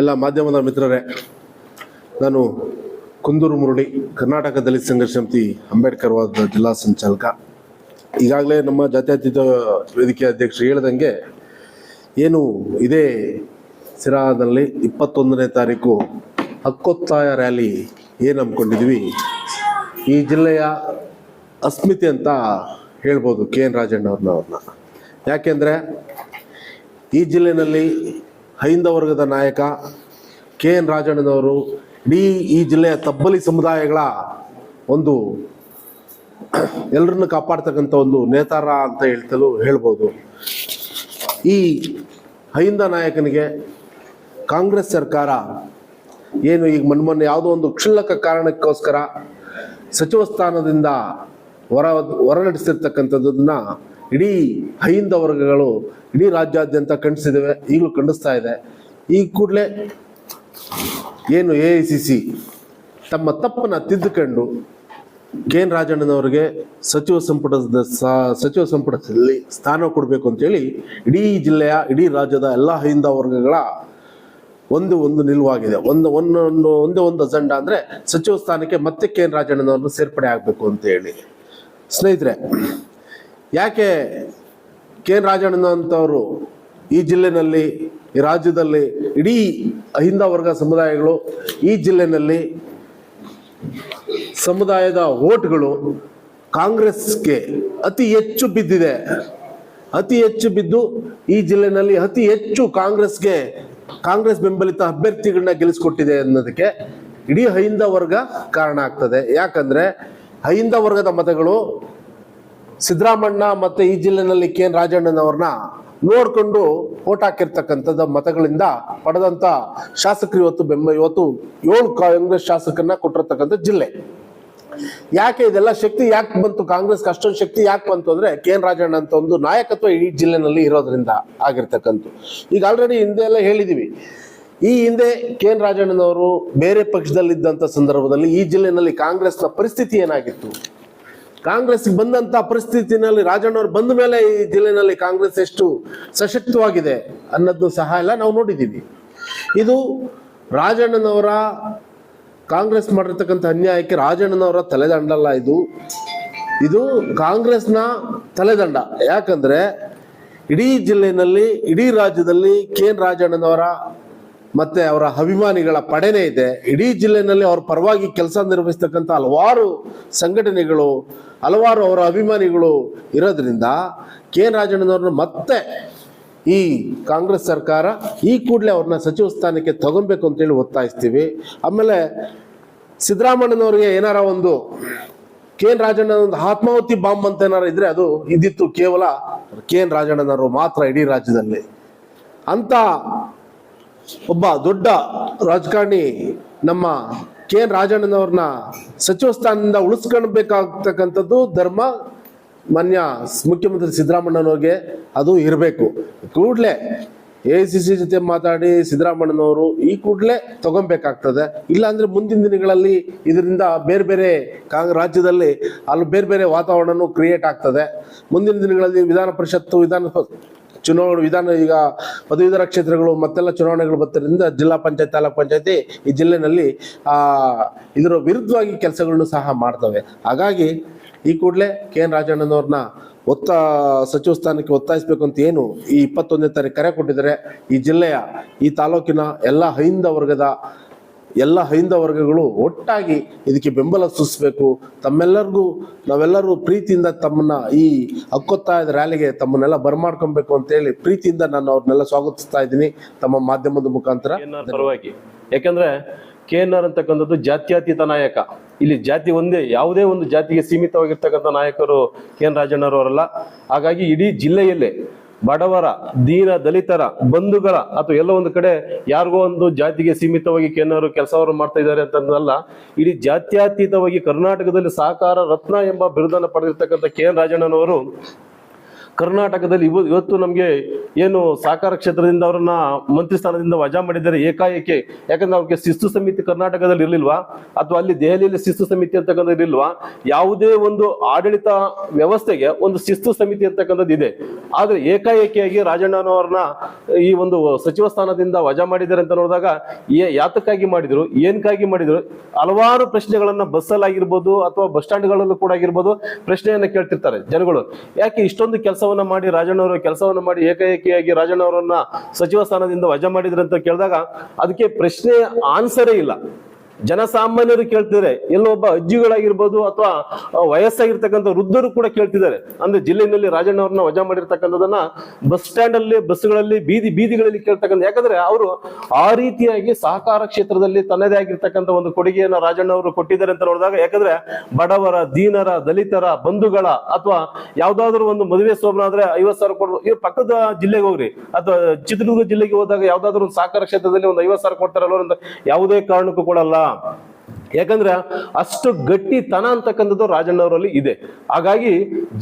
ಎಲ್ಲ ಮಾಧ್ಯಮದ ಮಿತ್ರರೇ, ನಾನು ಕುಂದೂರು ಮುರುಳಿ ಕರ್ನಾಟಕ ದಲಿತ ಸಂಘರ್ಷ ಸಮಿತಿ ಅಂಬೇಡ್ಕರ್ ವಾದ ಜಿಲ್ಲಾ ಸಂಚಾಲಕ. ಈಗಾಗಲೇ ನಮ್ಮ ಜಾತ್ಯತೀತ ವೇದಿಕೆ ಅಧ್ಯಕ್ಷರು ಹೇಳ್ದಂಗೆ ಏನು ಇದೇ ಸಿರಾದಲ್ಲಿ ಇಪ್ಪತ್ತೊಂದನೇ ತಾರೀಕು ಹಕ್ಕೊತ್ತಾಯ ರ್ಯಾಲಿ ಏನು ಹಮ್ಮಿಕೊಂಡಿದ್ವಿ ಈ ಜಿಲ್ಲೆಯ ಅಸ್ಮಿತೆ ಅಂತ ಹೇಳ್ಬೋದು ಕೆ ಎನ್ ರಾಜಣ್ಣವ್ರನ್ನ ಅವ್ರನ್ನ. ಯಾಕೆಂದರೆ ಈ ಜಿಲ್ಲೆಯಲ್ಲಿ ಹೈಂದ ವರ್ಗದ ನಾಯಕ ಕೆ ಎನ್ ರಾಜಣ್ಣನವರು ಇಡೀ ಈ ಜಿಲ್ಲೆಯ ತಬ್ಬಲಿ ಸಮುದಾಯಗಳ ಒಂದು ಎಲ್ಲರನ್ನು ಕಾಪಾಡ್ತಕ್ಕಂಥ ಒಂದು ನೇತಾರ ಅಂತ ಹೇಳ್ತಲೂ ಹೇಳ್ಬೋದು. ಈ ಹೈಂದ ನಾಯಕನಿಗೆ ಕಾಂಗ್ರೆಸ್ ಸರ್ಕಾರ ಏನು ಈಗ ಮೊನ್ನೆ ಯಾವುದೋ ಒಂದು ಕ್ಷುಲ್ಲಕ ಕಾರಣಕ್ಕೋಸ್ಕರ ಸಚಿವ ಸ್ಥಾನದಿಂದ ಹೊರ ಹೊರನಡೆಸಿರ್ತಕ್ಕಂಥದ್ದನ್ನ ಇಡೀ ಹೈಂದ ವರ್ಗಗಳು ಇಡೀ ರಾಜ್ಯಾದ್ಯಂತ ಖಂಡಿಸಿದ್ದೇವೆ ಈಗಲೂ ಖಂಡಿಸ್ತಾ ಇದೆ. ಈ ಕೂಡಲೇ ಏನು ಎ ಐ ಸಿ ಸಿ ತಮ್ಮ ತಪ್ಪನ್ನು ತಿದ್ದುಕೊಂಡು ಕೆ ಎನ್ ರಾಜಣ್ಣನವರಿಗೆ ಸಚಿವ ಸಂಪುಟದ ಸಚಿವ ಸಂಪುಟದಲ್ಲಿ ಸ್ಥಾನ ಕೊಡಬೇಕು ಅಂತೇಳಿ ಇಡೀ ಜಿಲ್ಲೆಯ, ಇಡೀ ರಾಜ್ಯದ ಎಲ್ಲ ಹೈಂದ ವರ್ಗಗಳ ಒಂದು ಒಂದು ನಿಲುವಾಗಿದೆ. ಒಂದು ಒಂದೊಂದು ಒಂದೇ ಒಂದು ಅಜೆಂಡ ಅಂದರೆ ಸಚಿವ ಸ್ಥಾನಕ್ಕೆ ಮತ್ತೆ ಕೆ ಎನ್ ರಾಜಣ್ಣನವ್ರನ್ನ ಸೇರ್ಪಡೆ ಆಗಬೇಕು ಅಂತ ಹೇಳಿ. ಸ್ನೇಹಿತರೆ ಯಾಕೆ ಕೆ ಎನ್ ರಾಜಣ್ಣ ಅಂತವರು ಈ ಜಿಲ್ಲೆನಲ್ಲಿ, ಈ ರಾಜ್ಯದಲ್ಲಿ, ಇಡೀ ಅಹಿಂದ ವರ್ಗ ಸಮುದಾಯಗಳು ಈ ಜಿಲ್ಲೆನಲ್ಲಿ ಸಮುದಾಯದ ಓಟ್ಗಳು ಕಾಂಗ್ರೆಸ್ಗೆ ಅತಿ ಹೆಚ್ಚು ಬಿದ್ದಿದೆ. ಅತಿ ಹೆಚ್ಚು ಬಿದ್ದು ಈ ಜಿಲ್ಲೆನಲ್ಲಿ ಅತಿ ಹೆಚ್ಚು ಕಾಂಗ್ರೆಸ್ಗೆ ಕಾಂಗ್ರೆಸ್ ಬೆಂಬಲಿತ ಅಭ್ಯರ್ಥಿಗಳನ್ನ ಗೆಲ್ಲಿಸ್ಕೊಟ್ಟಿದೆ ಅನ್ನೋದಕ್ಕೆ ಇಡೀ ಅಹಿಂದ ವರ್ಗ ಕಾರಣ ಆಗ್ತದೆ. ಯಾಕಂದ್ರೆ ಅಹಿಂದ ವರ್ಗದ ಮತಗಳು ಸಿದ್ದರಾಮಣ್ಣ ಮತ್ತೆ ಈ ಜಿಲ್ಲೆನಲ್ಲಿ ಕೆ ಎನ್ ರಾಜಣ್ಣನವ್ರನ್ನ ನೋಡ್ಕೊಂಡು ಓಟ್ ಹಾಕಿರ್ತಕ್ಕಂಥದ್ದು ಮತಗಳಿಂದ ಪಡೆದಂತ ಶಾಸಕರು ಇವತ್ತು ಬೆಂಬ ಇವತ್ತು ಏಳು ಕಾಂಗ್ರೆಸ್ ಶಾಸಕರನ್ನ ಕೊಟ್ಟಿರ್ತಕ್ಕಂಥ ಜಿಲ್ಲೆ. ಯಾಕೆ ಇದೆಲ್ಲ ಶಕ್ತಿ ಯಾಕೆ ಬಂತು? ಕಾಂಗ್ರೆಸ್ಗೆ ಅಷ್ಟೊಂದು ಶಕ್ತಿ ಯಾಕೆ ಬಂತು ಅಂದ್ರೆ ಕೆ ಎನ್ ರಾಜಣ್ಣ ಅಂತ ಒಂದು ನಾಯಕತ್ವ ಈ ಜಿಲ್ಲೆನಲ್ಲಿ ಇರೋದ್ರಿಂದ ಆಗಿರ್ತಕ್ಕಂಥ ಈಗ ಆಲ್ರೆಡಿ ಹಿಂದೆ ಎಲ್ಲ ಹೇಳಿದೀವಿ. ಈ ಹಿಂದೆ ಕೆ ಎನ್ ರಾಜಣ್ಣನವರು ಬೇರೆ ಪಕ್ಷದಲ್ಲಿದ್ದಂಥ ಸಂದರ್ಭದಲ್ಲಿ ಈ ಜಿಲ್ಲೆನಲ್ಲಿ ಕಾಂಗ್ರೆಸ್ನ ಪರಿಸ್ಥಿತಿ ಏನಾಗಿತ್ತು? ಕಾಂಗ್ರೆಸ್ಗೆ ಬಂದಂತ ಪರಿಸ್ಥಿತಿನಲ್ಲಿ ರಾಜಣ್ಣವ್ರು ಬಂದ ಮೇಲೆ ಈ ಜಿಲ್ಲೆನಲ್ಲಿ ಕಾಂಗ್ರೆಸ್ ಎಷ್ಟು ಸಶಕ್ತವಾಗಿದೆ ಅನ್ನೋದು ಸಹ ಎಲ್ಲ ನಾವು ನೋಡಿದ್ದೀವಿ. ಇದು ರಾಜಣ್ಣನವರ ಕಾಂಗ್ರೆಸ್ ಮಾಡಿರ್ತಕ್ಕಂಥ ಅನ್ಯಾಯಕ್ಕೆ ರಾಜಣ್ಣನವರ ತಲೆದಂಡಲ್ಲ ಇದು. ಇದು ಕಾಂಗ್ರೆಸ್ನ ತಲೆದಂಡ. ಯಾಕಂದ್ರೆ ಇಡೀ ಜಿಲ್ಲೆಯಲ್ಲಿ ಇಡೀ ರಾಜ್ಯದಲ್ಲಿ ಕೆ ಎನ್ ರಾಜಣ್ಣನವರ ಮತ್ತೆ ಅವರ ಅಭಿಮಾನಿಗಳ ಪಡೆನೇ ಇದೆ. ಇಡೀ ಜಿಲ್ಲೆನಲ್ಲಿ ಅವ್ರ ಪರವಾಗಿ ಕೆಲಸ ನಿರ್ವಹಿಸ್ತಕ್ಕಂಥ ಹಲವಾರು ಸಂಘಟನೆಗಳು, ಹಲವಾರು ಅವರ ಅಭಿಮಾನಿಗಳು ಇರೋದ್ರಿಂದ ಕೆ ಎನ್ ರಾಜಣ್ಣನವ್ರನ್ನ ಮತ್ತೆ ಈ ಕಾಂಗ್ರೆಸ್ ಸರ್ಕಾರ ಈ ಕೂಡಲೇ ಅವ್ರನ್ನ ಸಚಿವ ಸ್ಥಾನಕ್ಕೆ ತಗೊಬೇಕು ಅಂತೇಳಿ ಒತ್ತಾಯಿಸ್ತೀವಿ. ಆಮೇಲೆ ಸಿದ್ದರಾಮಣ್ಣನವ್ರಿಗೆ ಏನಾರ ಒಂದು ಕೆ ಎನ್ ರಾಜಣ್ಣ ಒಂದು ಆತ್ಮಾಹುತಿ ಬಾಂಬ್ ಅಂತ ಏನಾರು ಇದ್ರೆ ಅದು ಇದ್ದಿತ್ತು ಕೇವಲ ಕೆ ಎನ್ ರಾಜಣ್ಣನವರು ಮಾತ್ರ ಇಡೀ ರಾಜ್ಯದಲ್ಲಿ. ಅಂತ ಒಬ್ಬ ದೊಡ್ಡ ರಾಜಕಾರಣಿ ನಮ್ಮ ಕೆ ಎನ್ ರಾಜಣ್ಣನವ್ರನ್ನ ಸಚಿವ ಸ್ಥಾನದಿಂದ ಉಳಿಸ್ಕೊಳ್ಬೇಕಾಗ್ತಕ್ಕಂಥದ್ದು ಧರ್ಮ, ಮಾನ್ಯ ಮುಖ್ಯಮಂತ್ರಿ ಸಿದ್ದರಾಮಣ್ಣನವ್ರಿಗೆ ಅದು ಇರಬೇಕು. ಕೂಡಲೇ ಎ ಸಿ ಸಿ ಜೊತೆ ಮಾತಾಡಿ ಸಿದ್ದರಾಮಣ್ಣನವರು ಈ ಕೂಡಲೇ ತಗೊಬೇಕಾಗ್ತದೆ ಇಲ್ಲಾಂದ್ರೆ ಮುಂದಿನ ದಿನಗಳಲ್ಲಿ ಇದರಿಂದ ಬೇರೆ ಬೇರೆ ರಾಜ್ಯದಲ್ಲಿ ಅಲ್ಲಿ ಬೇರೆ ಬೇರೆ ವಾತಾವರಣನೂ ಕ್ರಿಯೇಟ್ ಆಗ್ತದೆ. ಮುಂದಿನ ದಿನಗಳಲ್ಲಿ ವಿಧಾನ ಪರಿಷತ್ತು, ವಿಧಾನ ಚುನಾವಣೆ ವಿಧಾನ ಈಗ ಪದವೀಧರ ಕ್ಷೇತ್ರಗಳು ಮತ್ತೆಲ್ಲ ಚುನಾವಣೆಗಳು ಬರ್ತಿರೋದ್ರಿಂದ ಜಿಲ್ಲಾ ಪಂಚಾಯತ್, ತಾಲೂಕ್ ಪಂಚಾಯತಿ ಈ ಜಿಲ್ಲೆನಲ್ಲಿ ಇದರ ವಿರುದ್ಧವಾಗಿ ಕೆಲಸಗಳನ್ನು ಸಹ ಮಾಡ್ತವೆ. ಹಾಗಾಗಿ ಈ ಕೂಡಲೇ ಕೆ ಎನ್ ರಾಜಣ್ಣನವ್ರನ್ನ ಒತ್ತ, ಸಚಿವ ಸ್ಥಾನಕ್ಕೆ ಒತ್ತಾಯಿಸಬೇಕು ಅಂತ ಏನು ಈ ಇಪ್ಪತ್ತೊಂದನೇ ತಾರೀಕು ಕರೆ ಕೊಟ್ಟಿದ್ದಾರೆ. ಈ ಜಿಲ್ಲೆಯ, ಈ ತಾಲೂಕಿನ ಎಲ್ಲ ಹೈಂದ ವರ್ಗದ ಎಲ್ಲ ಹೈಂದ ವರ್ಗಗಳು ಒಟ್ಟಾಗಿ ಇದಕ್ಕೆ ಬೆಂಬಲ ಸೂಚಿಸಬೇಕು. ತಮ್ಮೆಲ್ಲರಿಗೂ, ನಾವೆಲ್ಲರೂ ಪ್ರೀತಿಯಿಂದ ತಮ್ಮನ್ನ ಈ ಹಕ್ಕೊತ್ತಾಯದ ರ್ಯಾಲಿಗೆ ತಮ್ಮನ್ನೆಲ್ಲ ಬರಮಾಡ್ಕೊಬೇಕು ಅಂತೇಳಿ ಪ್ರೀತಿಯಿಂದ ನಾನು ಅವ್ರನ್ನೆಲ್ಲ ಸ್ವಾಗತಿಸ್ತಾ ಇದ್ದೀನಿ. ತಮ್ಮ ಮಾಧ್ಯಮದ ಮುಖಾಂತರ. ಪರವಾಗಿ. ಯಾಕಂದ್ರೆ ಕೆ ಎನ್ ಆರ್ ಅಂತಕ್ಕಂಥದ್ದು ಜಾತ್ಯತೀತ ನಾಯಕ. ಇಲ್ಲಿ ಜಾತಿ ಒಂದೇ, ಯಾವುದೇ ಒಂದು ಜಾತಿಗೆ ಸೀಮಿತವಾಗಿರ್ತಕ್ಕಂಥ ನಾಯಕರು ಕೆ ಎನ್ ರಾಜಣ್ಣರವರಲ್ಲ. ಹಾಗಾಗಿ ಇಡೀ ಜಿಲ್ಲೆಯಲ್ಲೇ ಬಡವರ, ದೀನ ದಲಿತರ, ಬಂಧುಗಳ ಅಥವಾ ಎಲ್ಲ ಒಂದು ಕಡೆ ಯಾರಿಗೋ ಒಂದು ಜಾತಿಗೆ ಸೀಮಿತವಾಗಿ ಕೆ ಕೆಲಸವರು ಆರ್ ಕೆಲಸವನ್ನು ಮಾಡ್ತಾ ಇದ್ದಾರೆ ಅಂತಂದಲ್ಲ ಇಡೀ ಜಾತ್ಯಾತೀತವಾಗಿ ಕರ್ನಾಟಕದಲ್ಲಿ ಸಾಕಾರ ರತ್ನ ಎಂಬ ಬಿರುದನ್ನು ಪಡೆದಿರ್ತಕ್ಕಂಥ ಕೆ ಎನ್ ರಾಜಣ್ಣನವರು ಕರ್ನಾಟಕದಲ್ಲಿ ಇವ ಇವತ್ತು ನಮಗೆ ಏನು ಸಹಕಾರ ಕ್ಷೇತ್ರದಿಂದ ಅವರನ್ನ ಮಂತ್ರಿ ಸ್ಥಾನದಿಂದ ವಜಾ ಮಾಡಿದ್ದಾರೆ ಏಕಾಏಕಿ. ಯಾಕಂದ್ರೆ ಅವ್ರಿಗೆ ಶಿಸ್ತು ಸಮಿತಿ ಕರ್ನಾಟಕದಲ್ಲಿ ಇರಲಿಲ್ವಾ? ಅಥವಾ ಅಲ್ಲಿ ದೆಹಲಿಯಲ್ಲಿ ಶಿಸ್ತು ಸಮಿತಿ ಅಂತಕ್ಕಂಥದ್ದು ಇರ್ಲಿಲ್ವಾ? ಯಾವುದೇ ಒಂದು ಆಡಳಿತ ವ್ಯವಸ್ಥೆಗೆ ಒಂದು ಶಿಸ್ತು ಸಮಿತಿ ಅಂತಕ್ಕಂಥದ್ದು ಇದೆ. ಆದ್ರೆ ಏಕಾಏಕಿಯಾಗಿ ರಾಜಣ್ಣನವರನ್ನ ಈ ಒಂದು ಸಚಿವ ಸ್ಥಾನದಿಂದ ವಜಾ ಮಾಡಿದ್ದಾರೆ ಅಂತ ನೋಡಿದಾಗ ಯಾತಕ್ಕಾಗಿ ಮಾಡಿದ್ರು? ಏನಕ್ಕಾಗಿ ಮಾಡಿದ್ರು? ಹಲವಾರು ಪ್ರಶ್ನೆಗಳನ್ನ ಬಸ್ಸಲ್ಲಾಗಿರ್ಬೋದು ಅಥವಾ ಬಸ್ ಸ್ಟ್ಯಾಂಡ್ಗಳಲ್ಲೂ ಕೂಡ ಆಗಿರ್ಬೋದು ಪ್ರಶ್ನೆಯನ್ನ ಕೇಳ್ತಿರ್ತಾರೆ ಜನಗಳು. ಯಾಕೆ ಇಷ್ಟೊಂದು ಕೆಲಸವನ್ನ ಮಾಡಿ ರಾಜಣ್ಣವರು ಕೆಲಸವನ್ನ ಮಾಡಿ ಏಕಾಏಕಿಯಾಗಿ ರಾಜಣ್ಣವರನ್ನ ಸಚಿವ ಸ್ಥಾನದಿಂದ ವಜಾ ಮಾಡಿದ್ರಂತ ಕೇಳಿದಾಗ ಅದಕ್ಕೆ ಪ್ರಶ್ನೆ ಆನ್ಸರೇ ಇಲ್ಲ. ಜನಸಾಮಾನ್ಯರು ಕೇಳ್ತಿದ್ದಾರೆ. ಎಲ್ಲೋ ಒಬ್ಬ ಅಜ್ಜಿಗಳಾಗಿರ್ಬೋದು ಅಥವಾ ವಯಸ್ಸಾಗಿರ್ತಕ್ಕಂಥ ವೃದ್ಧರು ಕೂಡ ಕೇಳ್ತಿದ್ದಾರೆ. ಅಂದ್ರೆ ಜಿಲ್ಲೆಯಲ್ಲಿ ರಾಜಣ್ಣವ್ರನ್ನ ವಜಾ ಮಾಡಿರ್ತಕ್ಕಂಥದನ್ನ ಬಸ್ ಸ್ಟ್ಯಾಂಡ್ ಅಲ್ಲಿ ಬಸ್ಗಳಲ್ಲಿ, ಬೀದಿ, ಬೀದಿಗಳಲ್ಲಿ ಕೇಳ್ತಕ್ಕಂಥ, ಯಾಕಂದ್ರೆ ಅವರು ಆ ರೀತಿಯಾಗಿ ಸಹಕಾರ ಕ್ಷೇತ್ರದಲ್ಲಿ ತನ್ನದೇ ಆಗಿರ್ತಕ್ಕಂಥ ಒಂದು ಕೊಡುಗೆಯನ್ನ ರಾಜಣ್ಣವರು ಕೊಟ್ಟಿದ್ದಾರೆ ಅಂತ ನೋಡಿದಾಗ, ಯಾಕಂದ್ರೆ ಬಡವರ, ದೀನರ, ದಲಿತರ, ಬಂಧುಗಳ ಅಥವಾ ಯಾವ್ದಾದ್ರು ಒಂದು ಮದುವೆ ಸೋಮನ ಆದ್ರೆ ಐವತ್ ಸಾವಿರ ಕೊಡ್ಬೋದು. ಇವ್ರು ಪಕ್ಕದ ಜಿಲ್ಲೆಗೆ ಹೋಗ್ರಿ. ಅಥವಾ ಚಿತ್ರದುರ್ಗ ಜಿಲ್ಲೆಗೆ ಹೋದಾಗ ಯಾವ್ದಾದ್ರು ಒಂದು ಸಹಕಾರ ಕ್ಷೇತ್ರದಲ್ಲಿ ಒಂದು ಐವತ್ ಸಾವಿರ ಕೊಡ್ತಾರಲ್ಲ ಯಾವುದೇ ಕಾರಣಕ್ಕೂ ಕೊಡಲ್ಲ 爸爸。ಯಾಕಂದ್ರೆ ಅಷ್ಟು ಗಟ್ಟಿತನ ಅಂತಕ್ಕಂಥದ್ದು ರಾಜಣ್ಣವರಲ್ಲಿ ಇದೆ. ಹಾಗಾಗಿ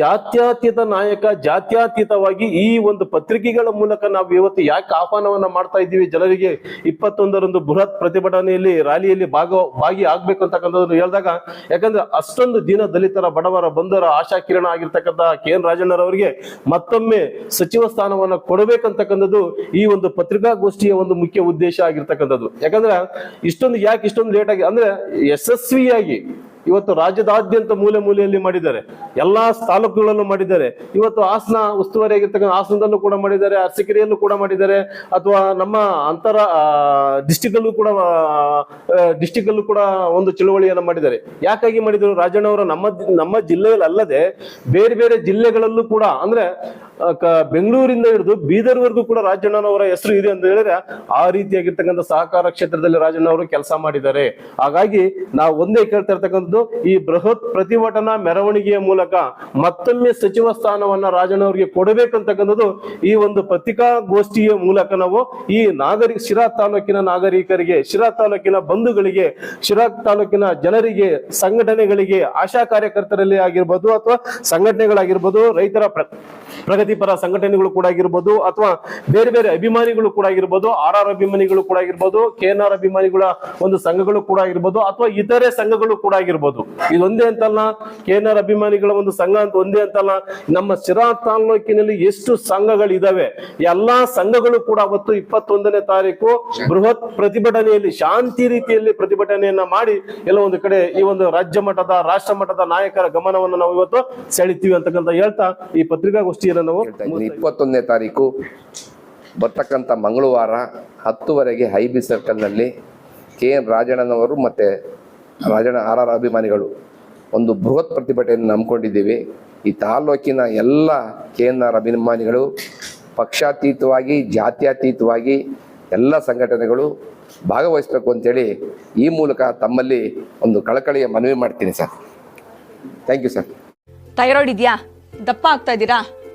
ಜಾತ್ಯತೀತ ನಾಯಕ ಜಾತ್ಯತೀತವಾಗಿ ಈ ಒಂದು ಪತ್ರಿಕೆಗಳ ಮೂಲಕ ನಾವು ಇವತ್ತು ಯಾಕೆ ಆಹ್ವಾನವನ್ನ ಮಾಡ್ತಾ ಇದ್ದೀವಿ? ಜನರಿಗೆ ಇಪ್ಪತ್ತೊಂದರಂದು ಬೃಹತ್ ಪ್ರತಿಭಟನೆಯಲ್ಲಿ, ರ್ಯಾಲಿಯಲ್ಲಿ ಭಾಗ, ಭಾಗಿ ಆಗ್ಬೇಕು ಅಂತಕ್ಕಂಥದ್ದು ಹೇಳಿದಾಗ, ಯಾಕಂದ್ರೆ ಅಷ್ಟೊಂದು ದೀನ ದಲಿತರ, ಬಡವರ ಬಂಧರ ಆಶಾ ಕಿರಣ ಆಗಿರ್ತಕ್ಕಂಥ ಕೆ ಎನ್ ರಾಜಣ್ಣರವರಿಗೆ ಮತ್ತೊಮ್ಮೆ ಸಚಿವ ಸ್ಥಾನವನ್ನ ಕೊಡಬೇಕಂತಕ್ಕಂಥದ್ದು ಈ ಒಂದು ಪತ್ರಿಕಾಗೋಷ್ಠಿಯ ಒಂದು ಮುಖ್ಯ ಉದ್ದೇಶ ಆಗಿರ್ತಕ್ಕಂಥದ್ದು. ಯಾಕಂದ್ರೆ ಇಷ್ಟೊಂದು ಯಾಕೆ ಇಷ್ಟೊಂದು ಲೇಟ್ ಆಗಿ, ಅಂದ್ರೆ ಯಶಸ್ವಿಯಾಗಿ ಇವತ್ತು ರಾಜ್ಯದಾದ್ಯಂತ ಮೂಲೆ ಮೂಲೆಯಲ್ಲಿ ಮಾಡಿದ್ದಾರೆ. ಎಲ್ಲಾ ತಾಲೂಕುಗಳನ್ನು ಮಾಡಿದ್ದಾರೆ. ಇವತ್ತು ಹಾಸನ ಉಸ್ತುವಾರಿಯಾಗಿರ್ತಕ್ಕಂಥ ಹಾಸನದಲ್ಲೂ ಕೂಡ ಮಾಡಿದ್ದಾರೆ, ಅರಸಿಕೆರೆಯಲ್ಲೂ ಕೂಡ ಮಾಡಿದ್ದಾರೆ, ಅಥವಾ ನಮ್ಮ ಅಂತರ ಡಿಸ್ಟಿಕ್ ಅಲ್ಲೂ ಕೂಡ ಡಿಸ್ಟಿಕ್ ಅಲ್ಲೂ ಕೂಡ ಒಂದು ಚಳುವಳಿಯನ್ನು ಮಾಡಿದ್ದಾರೆ. ಯಾಕಾಗಿ ಮಾಡಿದ್ರು? ರಾಜಣ್ಣವರು ನಮ್ಮ ನಮ್ಮ ಜಿಲ್ಲೆಯಲ್ಲಿ ಅಲ್ಲದೆ ಬೇರೆ ಬೇರೆ ಜಿಲ್ಲೆಗಳಲ್ಲೂ ಕೂಡ, ಅಂದ್ರೆ ಬೆಂಗಳೂರಿಂದ ಹಿಡಿದು ಬೀದರ್ವರೆಗೂ ಕೂಡ ರಾಜಣ್ಣನವರ ಹೆಸರು ಇದೆ ಅಂತ ಹೇಳಿದ್ರೆ ಆ ರೀತಿಯಾಗಿರ್ತಕ್ಕಂಥ ಸಹಕಾರ ಕ್ಷೇತ್ರದಲ್ಲಿ ರಾಜಣ್ಣವರು ಕೆಲಸ ಮಾಡಿದ್ದಾರೆ. ಹಾಗಾಗಿ ನಾವು ಒಂದೇ ಕೇಳ್ತಾ ಇರ್ತಕ್ಕಂಥದ್ದು, ಈ ಬೃಹತ್ ಪ್ರತಿಭಟನಾ ಮೆರವಣಿಗೆಯ ಮೂಲಕ ಮತ್ತೊಮ್ಮೆ ಸಚಿವ ಸ್ಥಾನವನ್ನ ರಾಜಣ್ಣವರಿಗೆ ಕೊಡಬೇಕಂತಕ್ಕಂಥದ್ದು ಈ ಒಂದು ಪತ್ರಿಕಾಗೋಷ್ಠಿಯ ಮೂಲಕ ನಾವು ಈ ನಾಗರಿಕ ಶಿರಾ ತಾಲೂಕಿನ ನಾಗರಿಕರಿಗೆ, ಶಿರಾ ತಾಲೂಕಿನ ಬಂಧುಗಳಿಗೆ, ಶಿರಾ ತಾಲೂಕಿನ ಜನರಿಗೆ, ಸಂಘಟನೆಗಳಿಗೆ, ಆಶಾ ಕಾರ್ಯಕರ್ತರಲ್ಲಿ ಆಗಿರ್ಬೋದು ಅಥವಾ ಸಂಘಟನೆಗಳಾಗಿರ್ಬೋದು ರೈತರ ಪ್ರಗತಿಪರ ಸಂಘಟನೆಗಳು ಕೂಡ ಆಗಿರ್ಬೋದು ಅಥವಾ ಬೇರೆ ಬೇರೆ ಅಭಿಮಾನಿಗಳು ಕೂಡ ಆಗಿರ್ಬೋದು, ಆರ್ ಆರ್ ಅಭಿಮಾನಿಗಳು ಕೂಡ ಆಗಿರ್ಬೋದು, ಕೆ ಎನ್ ಆರ್ ಅಭಿಮಾನಿಗಳ ಒಂದು ಸಂಘಗಳು ಕೂಡ ಆಗಿರ್ಬೋದು ಅಥವಾ ಇತರೆ ಸಂಘಗಳು ಕೂಡ ಆಗಿರ್ಬೋದು. ಇದೊಂದೇ ಅಂತಲ್ಲ, ಕೆ ಎನ್ ಆರ್ ಅಭಿಮಾನಿಗಳ ಒಂದು ಸಂಘ ಅಂತ ಒಂದೇ ಅಂತಲ್ಲ, ನಮ್ಮ ಶಿರಾ ತಾಲೂಕಿನಲ್ಲಿ ಎಷ್ಟು ಸಂಘಗಳಿದಾವೆ? ಎಲ್ಲಾ ಸಂಘಗಳು ಕೂಡ ಅವತ್ತು ಇಪ್ಪತ್ತೊಂದನೇ ತಾರೀಕು ಬೃಹತ್ ಪ್ರತಿಭಟನೆಯಲ್ಲಿ, ಶಾಂತಿ ರೀತಿಯಲ್ಲಿ ಪ್ರತಿಭಟನೆಯನ್ನ ಮಾಡಿ ಎಲ್ಲ ಒಂದು ಕಡೆ ಈ ಒಂದು ರಾಜ್ಯ ಮಟ್ಟದ, ರಾಷ್ಟ್ರ ಮಟ್ಟದ ನಾಯಕರ ಗಮನವನ್ನು ನಾವು ಇವತ್ತು ಸೆಳಿತೀವಿ ಅಂತಕ್ಕಂತ ಹೇಳ್ತಾ ಈ ಪತ್ರಿಕಾಗೋಷ್ಠಿಯನ್ನು ನಾವು ಇಪ್ಪತ್ತೊಂದನೇ ತಾರೀಕು ಬರ್ತಕ್ಕಂಥ ಮಂಗಳವಾರ ಹತ್ತುವರೆಗೆ ಹೈಬಿ ಸರ್ಕಲ್ನಲ್ಲಿ ಕೆ ಎನ್ ರಾಜಣ್ಣನವರು ಮತ್ತು ರಾಜಣ್ಣ ಆರ್ ಆರ್ ಅಭಿಮಾನಿಗಳು ಒಂದು ಬೃಹತ್ ಪ್ರತಿಭಟನೆಯನ್ನು ನಂಬ್ಕೊಂಡಿದ್ದೀವಿ ಈ ತಾಲೂಕಿನ ಎಲ್ಲ ಕೆ ಎನ್ ಆರ್ ಅಭಿಮಾನಿಗಳು ಪಕ್ಷಾತೀತವಾಗಿ ಜಾತ್ಯಾತೀತವಾಗಿ ಎಲ್ಲ ಸಂಘಟನೆಗಳು ಭಾಗವಹಿಸಬೇಕು ಅಂತೇಳಿ ಈ ಮೂಲಕ ತಮ್ಮಲ್ಲಿ ಒಂದು ಕಳಕಳಿಯ ಮನವಿ ಮಾಡ್ತೀನಿ sir. Thank you sir thyroid ಇದೆಯಾ? ದಪ್ಪ ಆಗ್ತಾ ಇದ್ದೀರಾ?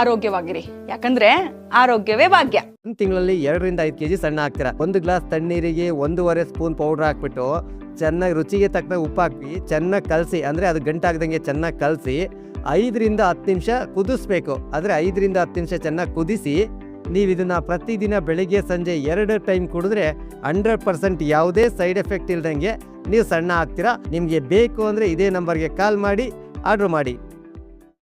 ಆರೋಗ್ಯವಾಗಿರಿ. ಯಾಕಂದ್ರೆ ಆರೋಗ್ಯವೇ ಭಾಗ್ಯ. ಒಂದು ತಿಂಗಳಲ್ಲಿ ಎರಡರಿಂದ ಐದು ಕೆಜಿ ಸಣ್ಣ ಹಾಕ್ತೀರಾ ಒಂದು ಗ್ಲಾಸ್ ತಣ್ಣೀರಿಗೆ ಒಂದೂವರೆ ಸ್ಪೂನ್ ಪೌಡರ್ ಹಾಕ್ಬಿಟ್ಟು ಚೆನ್ನಾಗಿ ರುಚಿಗೆ ತಕ್ಕ ಉಪ್ಪು ಹಾಕಿ ಚೆನ್ನಾಗಿ ಕಲಸಿ, ಅಂದರೆ ಅದು ಗಂಟಾಗ್ದಂಗೆ ಚೆನ್ನಾಗಿ ಕಲಸಿ, ಐದರಿಂದ ಹತ್ತು ನಿಮಿಷ ಕುದಿಸ್ಬೇಕು. ಆದರೆ ಐದರಿಂದ ಹತ್ತು ನಿಮಿಷ ಚೆನ್ನಾಗಿ ಕುದಿಸಿ, ನೀವು ಇದನ್ನ ಪ್ರತಿದಿನ ಬೆಳಿಗ್ಗೆ ಸಂಜೆ ಎರಡು ಟೈಮ್ ಕುಡಿದ್ರೆ ಹಂಡ್ರೆಡ್ ಪರ್ಸೆಂಟ್ ಯಾವುದೇ ಸೈಡ್ ಎಫೆಕ್ಟ್ ಇಲ್ದಂಗೆ ನೀವು ಸಣ್ಣ ಆಗ್ತೀರಾ? ನಿಮಗೆ ಬೇಕು ಅಂದರೆ ಇದೇ ನಂಬರ್ಗೆ ಕಾಲ್ ಮಾಡಿ, ಆರ್ಡ್ರ್ ಮಾಡಿ.